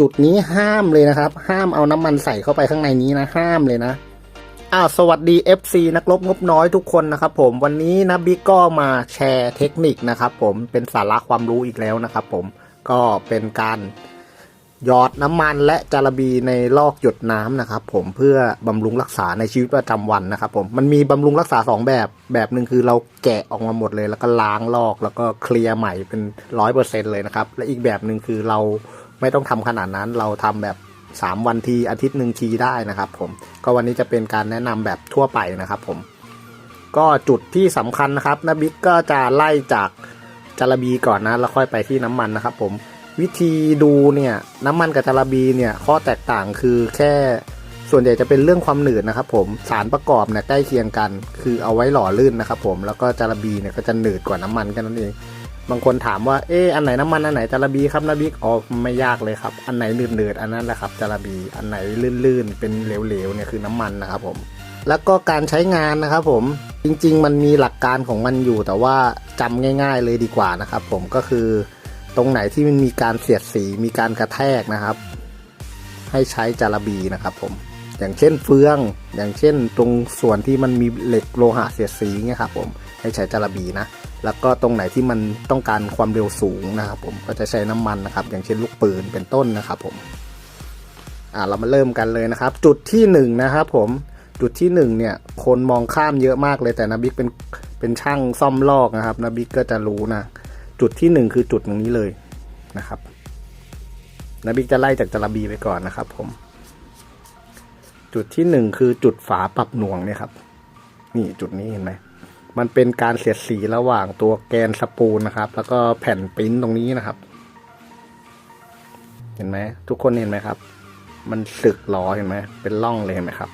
จุดนี้ห้ามเลยนะครับ ห้ามเอาน้ำมันใส่เข้าไปข้างในนี้นะ ห้ามเลยนะอ้าวสวัสดี FC นักรบงบน้อยทุกคนนะครับผมวันนี้นะบิ๊กก็มาแชร์เทคนิคนะครับผมเป็นสาระความรู้อีกแล้วนะครับผมก็เป็นการหยอดน้ำมันและจาระบีในลอกหยดน้ำนะครับผมเพื่อบำรุงรักษาในชีวิตประจำวันนะครับผมมันมีบำรุงรักษาสองแบบแบบหนึ่งคือเราแกะออกมาหมดเลย แล้วก็ล้างลอกแล้วก็เคลียร์ใหม่เป็นร้อยเปอร์เซ็นเลยนะครับและอีกแบบหนึ่งคือเรา ไม่ต้องทำขนาดนั้นเราทำแบบ 3 วันทีอาทิตย์หนึ่งทีได้นะครับผมก็วันนี้จะเป็นการแนะนำแบบทั่วไปนะครับผมก็จุดที่สำคัญนะครับนะบิ๊กก็จะไล่จากจารบีก่อนนะแล้วค่อยไปที่น้ำมันนะครับผมวิธีดูเนี่ยน้ำมันกับจารบีเนี่ยข้อแตกต่างคือแค่ส่วนใหญ่จะเป็นเรื่องความหนืดนะครับผมสารประกอบเนี่ยใกล้เคียงกัน คือเอาไว้หล่อลื่นนะครับผมแล้วก็จารบีเนี่ยก็จะหนืดกว่าน้ำมันแค่นั้นเอง บางคนถามว่าเอออันไหนน้ำมันอันไหนจาระบีครับนะบิ๊กอ๋อไม่ยากเลยครับ อันไหนหนืดๆอันนั้นแหละครับจาระบีอันไหนลื่นๆ เป็นเหลวๆเนี่ยคือน้ำมันนะครับผมแล้วก็การใช้งานนะครับผมจริงๆ มันมีหลักการของมันอยู่ แต่ว่าจำง่าย ๆ เลยดีกว่านะครับ ผมก็คือตรงไหนที่มันมีการเสียดสีมีการกระแทกนะครับ ให้ใช้จาระบีนะครับผมอย่างเช่นเฟือง อย่างเช่นตรงส่วนที่มันมีเหล็กโลหะเสียดสีเงี้ยครับผมให้ใช้จาระบีนะ แล้วก็ตรงไหนที่มันต้องการความเร็วสูงนะครับผมก็จะใช้น้ำมันนะครับ อย่างเช่นลูกปืนเป็นต้นนะครับผมอ่าเรามาเริ่มกันเลยนะครับ จุดที่หนึ่งนะครับผมจุดที่หนึ่งเนี่ยคนมองข้ามเยอะมากเลยแต่นาบิ๊กเป็นเป็นช่างซ่อมลอกนะครับนาบิ๊กก็จะรู้นะจุดที่หนึ่งคือจุดตรงนี้เลยนะครับนาบิ๊กจะไล่จากจระบีไปก่อนนะครับ ผม จุดที่หนึ่งคือจุดฝาปรับหน่วงเนี่ยครับ นี่จุดนี้เห็นไหม มันเป็นการเสียดสีระหว่างตัวแกนสปูลนะครับ แล้วก็แผ่นปริ้นตรงนี้นะครับ เห็นไหมทุกคนเห็นไหมครับ มันสึกล้อเห็นไหมเป็นร่องเลยเห็นไหมครับ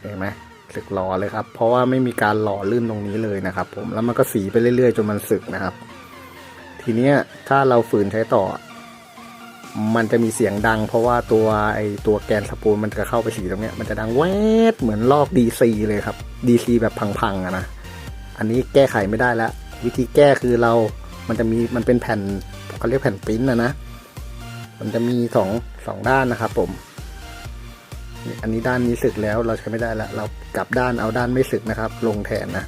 เห็นไหมสึกล้อเลยครับ เพราะว่าไม่มีการหล่อลื่นตรงนี้เลยนะครับ ผมแล้วมันก็สีไปเรื่อยๆจนมันสึกนะครับ ทีเนี้ยถ้าเราฝืนใช้ต่อ มันจะมีเสียงดัง เพราะว่าตัวไอตัวแกนสปูลมันจะเข้าไปสีตรงเนี้ยมันจะดังแวดเหมือนลอก DC เลยครับ DC แบบพังๆอะนะ อันนี้แก้ไขไม่ได้แล้ว วิธีแก้คือเรา มันจะมีมันเป็นแผ่นเขาเรียกแผ่นปริ้นนะนะ มันจะมีสองสองด้านนะครับผม อันนี้ด้านนี้สึกแล้วเราใช้ไม่ได้แล้ว เรากลับด้านเอาด้านไม่สึกนะครับ ลงแทนนะ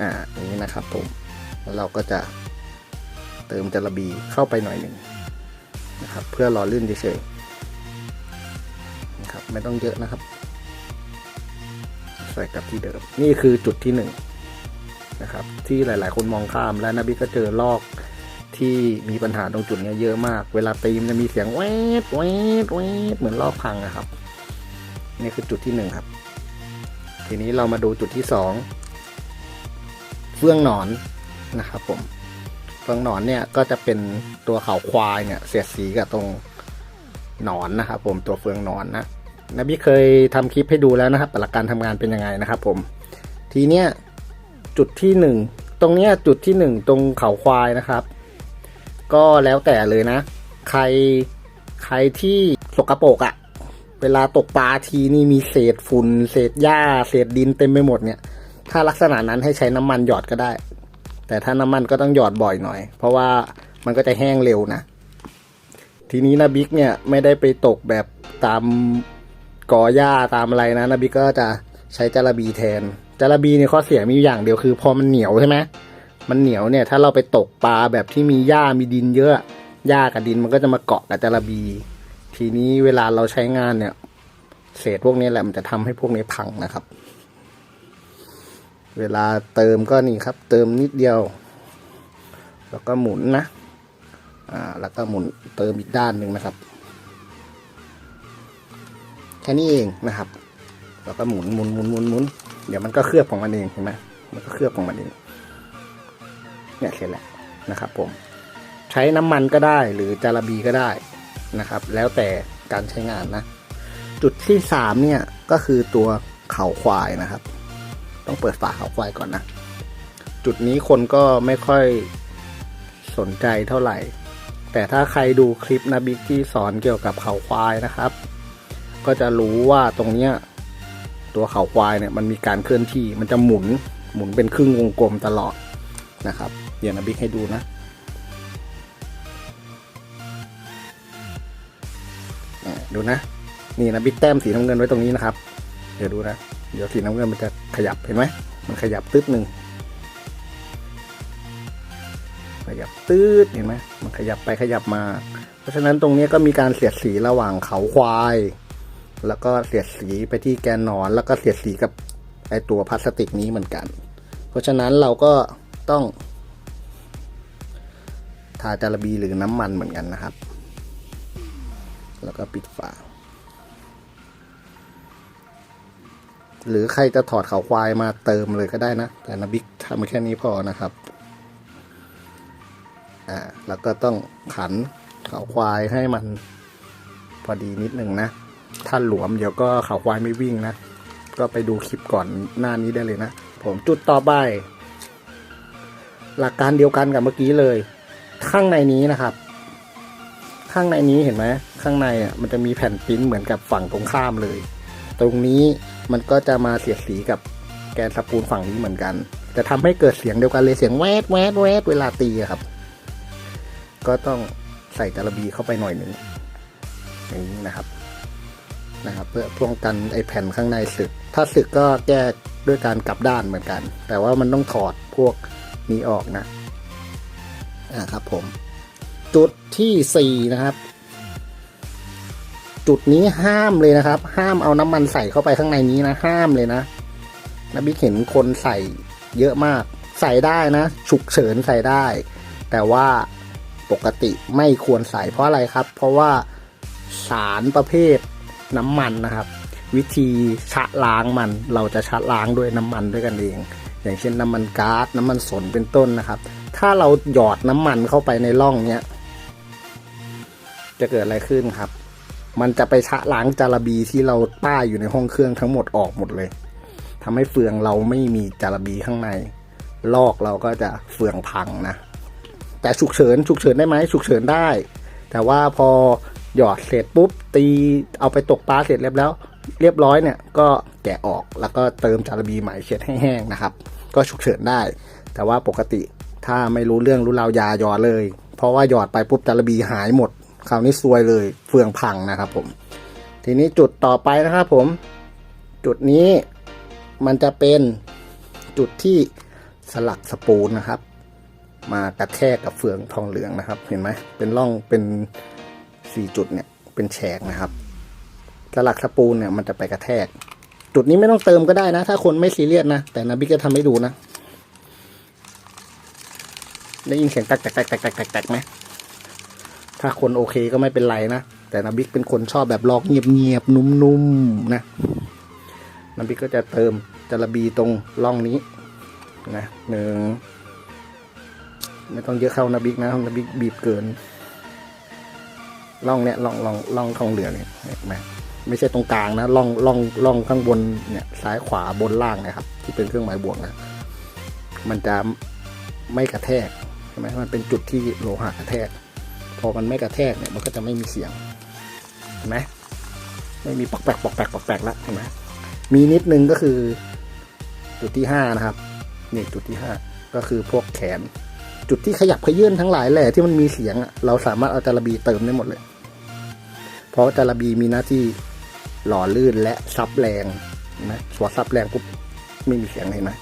อ่าอย่างนี้นะครับผม แล้วเราก็จะเติมจาระบีเข้าไปหน่อยหนึ่งนะครับ เพื่อหล่อลื่นเฉยๆนะครับ ไม่ต้องเยอะนะครับ ใส่กับที่เดิม นี่คือจุดที่หนึ่งนะครับที่หลาย ๆ คนมองข้ามและนบิก็เจอลอกที่มีปัญหาตรงจุดนี้เยอะมาก เวลาตีมนจะมีเสียงแวดแวดแวดเหมือนลอกพังนะครับ นี่คือจุดที่หนึ่งครับ ทีนี้เรามาดูจุดที่สองเฟื่องหนอนนะครับผมเฟืองหนอนเนี่ยก็จะเป็นตัวเขาควายเนี่ยเสียดสีกับตรงหนอนนะครับผมตัวเฟืองหนอนนะ นบีเคยทำคลิปให้ดูแล้วนะครับหลักการทำงานเป็นยังไงนะครับ ผม ทีเนี้ยจุดที่หนึ่งตรงเนี้ยจุดที่หนึ่งตรงเขาควายนะครับ ก็แล้วแต่เลยนะ ใครใครที่สกรปรกอะ่ะ เวลาตกปลาทีนี่มีเศษฝุ่น เศษหญ้า เศษดินเต็มไปหมดเนี่ย ถ้าลักษณะนั้นให้ใช้น้ำมันหยอดก็ได้ แต่ถ้าน้ำมันก็ต้องหยอดบ่อยหน่อย เพราะว่ามันก็จะแห้งเร็วนะ ทีนี้นะบิ๊กเนี่ยไม่ได้ไปตกแบบตาม กอหญ้าตามอะไรนะนะบิ๊กก็จะใช้จาระบีแทนจาระบีเนี่ยข้อเสียมีอย่างเดียวคือพอมันเหนียวใช่ไหมมันเหนียวเนี่ยถ้าเราไปตกปลาแบบที่มีหญ้ามีดินเยอะหญ้ากับดินมันก็จะมาเกาะกับจาระบี ทีนี้เวลาเราใช้งานเนี่ย เศษพวกนี้แหละมันจะทำให้พวกนี้พังนะครับ เวลาเติมก็นี่ครับ เติมนิดเดียว แล้วก็หมุนนะอ่าแล้วก็หมุนเติมอีกด้านหนึ่งนะครับ แค่นี้เองนะครับแล้วก็หมุนหมุนหมุนหมุนหมุนเดี๋ยวมันก็เคลือบของมันเองเห็นไหมมันก็เคลือบของมันเองเนี่ยเสร็จแล้วนะครับ ผม ใช้น้ำมันก็ได้หรือจาระบีก็ได้นะครับ แล้วแต่การใช้งานนะ จุดที่สามเนี่ยก็คือตัวเข่าควายนะครับ ต้องเปิดฝาเข่าควายก่อนนะจุดนี้คนก็ไม่ค่อยสนใจเท่าไหร่ แต่ถ้าใครดูคลิปนะบิ๊กที่สอนเกี่ยวกับเข่าควายนะครับ ก็จะรู้ว่าตรงเนี้ยตัวเขาควายเนี่ยมันมีการเคลื่อนที่มันจะหมุนหมุนเป็นครึ่งวงกลมตลอดนะครับเดี๋ยวนะบิ๊กให้ดูนะดูนะ นี่นะบิ๊กแต้มสีน้ำเงินไว้ตรงนี้นะครับ เดี๋ยวดูนะ เดี๋ยวสีน้ำเงินมันจะขยับเห็นไหมมันขยับตืดหนึ่งขยับตืดเห็นไหมมันขยับไปขยับมา เพราะฉะนั้นตรงนี้ก็มีการเสียดสีระหว่างเขาควาย แล้วก็เสียดสีไปที่แกนหนอน แล้วก็เสียดสีกับไอตัวพลาสติกนี้เหมือนกัน เพราะฉะนั้นเราก็ต้องทาจาระบีหรือน้ำมันเหมือนกันนะครับ แล้วก็ปิดฝา หรือใครจะถอดเขาควายมาเติมเลยก็ได้นะ แต่นบิ๊กทำแค่นี้พอนะครับ อ่า แล้วก็ต้องขันเขาควายให้มันพอดีนิดหนึ่งนะ ถ้าหลวมเดี๋ยวก็เขาควายไม่วิ่งนะ ก็ไปดูคลิปก่อนหน้านี้ได้เลยนะ ผมจุดต่อไป หลักการเดียวกันกับเมื่อกี้เลย ข้างในนี้นะครับ ข้างในนี้เห็นไหมข้างในอะมันจะมีแผ่นปิ้นเหมือนกับฝั่งตรงข้ามเลย ตรงนี้มันก็จะมาเสียดสีกับแกนสปูลฝั่งนี้เหมือนกัน จะทำให้เกิดเสียงเดียวกันเลยเสียงแวดแวดแวดเวลาตีครับ ก็ต้องใส่จาระบีเข้าไปหน่อยหนึ่งอย่างนี้นะครับ นะครับเพื่อป้องกันไอแผ่นข้างในสึก ถ้าสึกก็แก้ด้วยการกลับด้านเหมือนกัน แต่ว่ามันต้องถอดพวกนี้ออกนะอ่าครับผม จุดที่สี่นะครับ จุดนี้ห้ามเลยนะครับ ห้ามเอาน้ำมันใส่เข้าไปข้างในนี้นะห้ามเลยนะนบิ๊กเห็นคนใส่เยอะมาก ใส่ได้นะ ฉุกเฉินใส่ได้ แต่ว่าปกติไม่ควรใส่เพราะอะไรครับ เพราะว่าสารประเภท น้ำมันนะครับ วิธีชะล้างมันเราจะชะล้างด้วยน้ำมันด้วยกันเอง อย่างเช่นน้ำมันก๊าซน้ำมันสนเป็นต้นนะครับ ถ้าเราหยอดน้ำมันเข้าไปในร่องเนี้ยจะเกิดอะไรขึ้นครับ มันจะไปชะล้างจาระบีที่เราป้ายอยู่ในห้องเครื่องทั้งหมดออกหมดเลยทำให้เฟืองเราไม่มีจาระบีข้างใน ลอกเราก็จะเฟืองพังนะแต่ฉุกเฉินฉุกเฉินได้ไหมฉุกเฉินได้ แต่ว่าพอ หยอดเสร็จปุ๊บตีเอาไปตกปลาเสร็จเรียบแล้ว เรียบร้อยเนี่ยก็แกะออกแล้วก็เติมจาระบีใหม่เช็ดให้แห้งนะครับ ก็ฉุกเฉินได้ แต่ว่าปกติถ้าไม่รู้เรื่องรู้ราวยาหยอดเลย เพราะว่าหยอดไปปุ๊บจาระบีหายหมด คราวนี้ซวยเลยเฟืองพังนะครับผม ทีนี้จุดต่อไปนะครับผม จุดนี้มันจะเป็นจุดที่สลักสปูนนะครับ มากระแทกกับเฟืองทองเหลืองนะครับ เห็นไหมเป็นร่องเป็น สี่จุดเนี่ยเป็นแฉกนะครับสลักสปูนเนี่ยมันจะไปกระแทก จุดนี้ไม่ต้องเติมก็ได้นะ ถ้าคนไม่ซีเรียสนะ แต่นาบิ๊กจะทำให้ดูนะได้ยินเสียงแตกแตกแตกแตกแตกแตกแตกไหมถ้าคนโอเคก็ไม่เป็นไรนะ แต่นาบิ๊กเป็นคนชอบแบบลอกเงียบๆนุ่มๆนะนาบิ๊กก็จะเติมจาระบีตรงร่องนี้นะหนึ่งไม่ต้องเยอะเข้านาบิ๊กนะนาบิ๊กบีบเกิน ร่องเนี้ยร่องร่องร่องทองเหลืองเนี่ยเห็นไหมไม่ใช่ตรงกลางนะร่องร่องร่องข้างบนเนี่ยซ้ายขวาบนล่างนะครับ ที่เป็นเครื่องหมายบวกนะมันจะไม่กระแทกใช่ไหมมันเป็นจุดที่โลหะกระแทก พอมันไม่กระแทกเนี่ยมันก็จะไม่มีเสียงเห็นไหมไม่มีปอกแปกปอกแปกปอกแปกแล้วเห็นไหมมีนิดนึงก็คือ จุดที่ห้านะครับนี่จุดที่ห้าก็คือพวกแขน จุดที่ขยับขยื่นทั้งหลายแหละที่มันมีเสียงอะเราสามารถเอาจาระบีเติมได้หมดเลย เพราะจาระบีมีหน้าที่หล่อลื่นและซับแรงนไหมพอซับแรงปุ๊บไม่มีเสียงเห็นไหม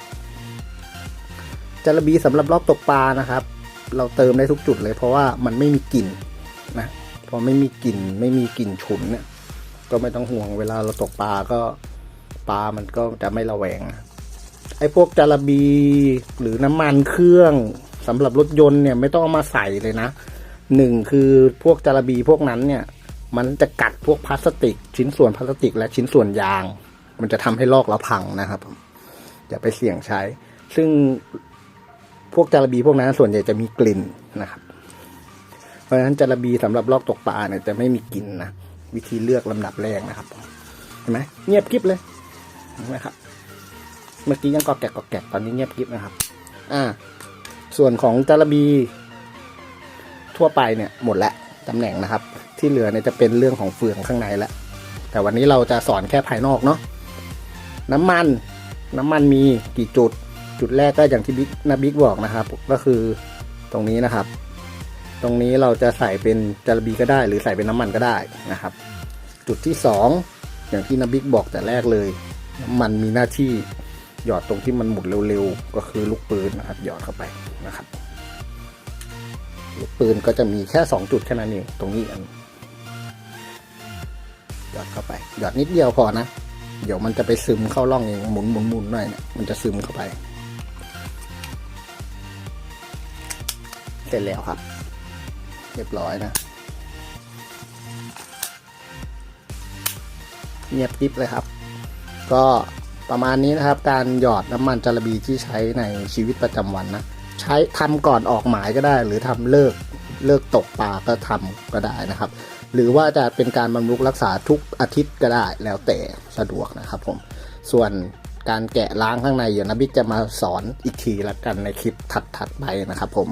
จาระบีสำหรับรอบตกปลานะครับ เราเติมได้ทุกจุดเลยเพราะว่ามันไม่มีกลิ่นนะพอไม่มีกลิ่นไม่มีกลิ่นฉุนเนี่ย ก็ไม่ต้องห่วงเวลาเราตกปลาก็ปลามันก็จะไม่ระแวงนะไอ้พวกจาระบีหรือน้ำมันเครื่องสำหรับรถยนต์เนี่ยไม่ต้องเอามาใส่เลยนะหนึ่งคือพวกจาระบีพวกนั้นเนี่ย มันจะกัดพวกพลาสติก ชิ้นส่วนพลาสติก และชิ้นส่วนยาง มันจะทำให้ลอกเราพังนะครับอย่าไปเสี่ยงใช้ ซึ่งพวกจาระบีพวกนั้นส่วนใหญ่จะมีกลิ่นนะครับ เพราะฉะนั้นจาระบีสำหรับลอกตกปลาเนี่ยจะไม่มีกลิ่นนะวิธีเลือกลำดับแรกนะครับเห็นไหมเงียบกริบเลยเห็นไหมครับ เมื่อกี้ยังกอแกกกอแกกตอนนี้เงียบกริบนะครับ อ่า ส่วนของจาระบีทั่วไปเนี่ยหมดแล้ว ตำแหน่งนะครับ ที่เหลือเนี่ยจะเป็นเรื่องของเฟืองข้างในแล้วแต่วันนี้เราจะสอนแค่ภายนอกเนาะน้ำมันน้ำมันมีกี่จุดจุดแรกก็อย่างที่บิ๊กนาบิ๊กบอกนะครับ ก็คือตรงนี้นะครับ ตรงนี้เราจะใส่เป็นจารบีก็ได้ หรือใส่เป็นน้ำมันก็ได้นะครับ จุดที่สองอย่างที่นบิ๊กบอกแต่แรกเลยน้ำมันมีหน้าที่หยอดตรงที่มันหมุนเร็วๆ ก็คือลูกปืนนะครับหยอดเข้าไปนะครับ ลูกปืนก็จะมีแค่สองจุดแค่นั้นเองตรงนี้อันหยอดเข้าไปหยอดนิดเดียวพอนะ เดี๋ยวมันจะไปซึมเข้าร่องเองหมุนหมุนหมุนหน่อยเนี่ยมันจะซึมเข้าไป เสร็จแล้วครับ เรียบร้อยนะเงียบกริบเลยครับ ก็ประมาณนี้นะครับ การหยอดน้ำมันจารบีที่ใช้ในชีวิตประจำวันนะ ใช้ทำก่อนออกหมายก็ได้ หรือทำเลิกเลิกตกปลาก็ทำก็ได้นะครับ หรือว่าจะเป็นการบำรุงรักษาทุกอาทิตย์ก็ได้แล้วแต่สะดวกนะครับผมส่วนการแกะล้างข้างในเดี๋ยวนะบิ๊กจะมาสอนอีกทีละกันในคลิปถัดๆไปนะครับผม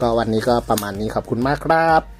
ก็วันนี้ก็ประมาณนี้ขอบคุณมากครับ